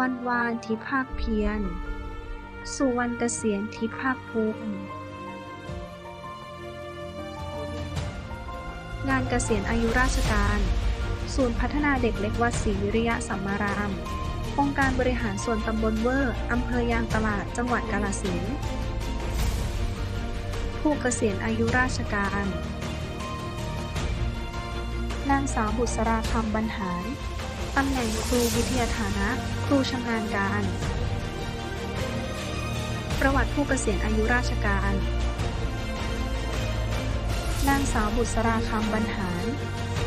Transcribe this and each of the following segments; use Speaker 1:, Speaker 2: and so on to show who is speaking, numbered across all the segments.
Speaker 1: วันวานที่ภาคเพียรสู่วันเกษียณที่ภาคภูมิงานเกษียณอายุราชการ ศูนย์พัฒนาเด็กเล็กวัดศรีวิริยะสัมมาราม องค์การบริหารส่วนตำบลเวอร์ อำเภอยางตลาด จังหวัดกาฬสินธุ์ ผู้เกษียณอายุราชการ นางสาวบุษราคำบรรหาร ตำแหน่งครูวิทยาฐานะ ครูชำนาญการ ประวัติผู้เกษียณอายุราชการ นางสาวบุษราคำบรรหาร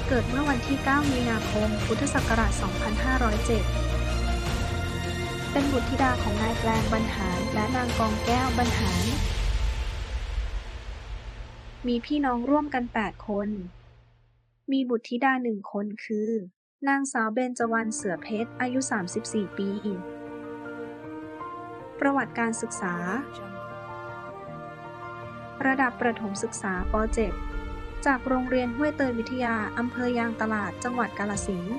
Speaker 1: เกิดเมื่อวันที่ 9 มีนาคม พุทธศักราช 2507 เป็นบุตรธิดาของนายแปลงบรรหารและนางกองแก้วบรรหาร มีพี่น้องร่วมกัน 8 คน มีบุตรธิดาหนึ่งคนคือ นางสาวเบญจวรรณ เสือเพชร อายุ 34 ปี ประวัติการศึกษา ระดับประถมศึกษาป .7 จากโรงเรียนห้วยเตยวิทยา อำเภอยางตลาด จังหวัดกาฬสินธุ์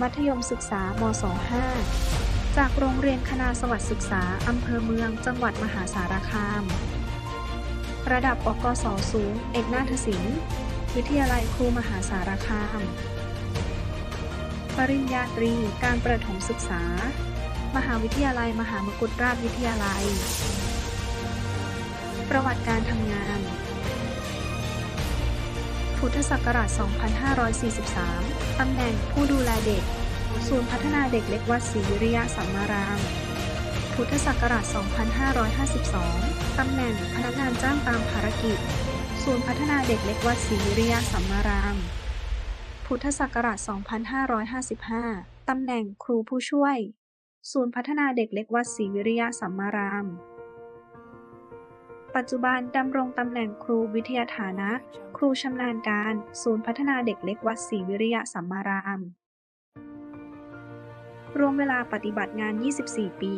Speaker 1: มัธยมศึกษาม .25 จากโรงเรียนคณะสวัสดิ์ศึกษา อำเภอเมือง จังหวัดมหาสารคาม ระดับปกศสูง เอกนาฏศิลป์ วิทยาลัยครูมหาสารคาม ปริญญาตรี การประถมศึกษา มหาวิทยาลัยมหามกุฏราชวิทยาลัย ประวัติการทำงาน พุทธศักราช 2543 ตำแหน่งผู้ดูแลเด็ก ศูนย์พัฒนาเด็กเล็กวัดศรีวิริยะสัมมารามพุทธศักราช 2552 ตำแหน่งพนักงานจ้างตามภารกิจ ศูนย์พัฒนาเด็กเล็กวัดศรีวิริยะสัมมาราม พุทธศักราช 2555 ตำแหน่งครูผู้ช่วย ศูนย์พัฒนาเด็กเล็กวัดศรีวิริยะสัมมาราม ปัจจุบันดำรงตำแหน่งครูวิทยาฐานะ ครูชำนาญการ ศูนย์พัฒนาเด็กเล็กวัดศรีวิริยะสัมมาราม รวมเวลาปฏิบัติงาน 24 ปี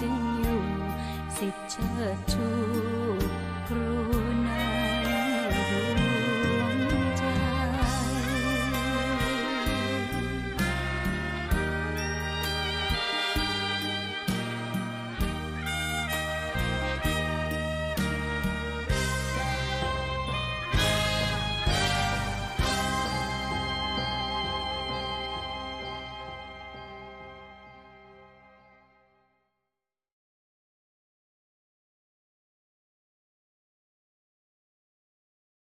Speaker 2: จึงอยู่ สิทธิ์เชิดชูครู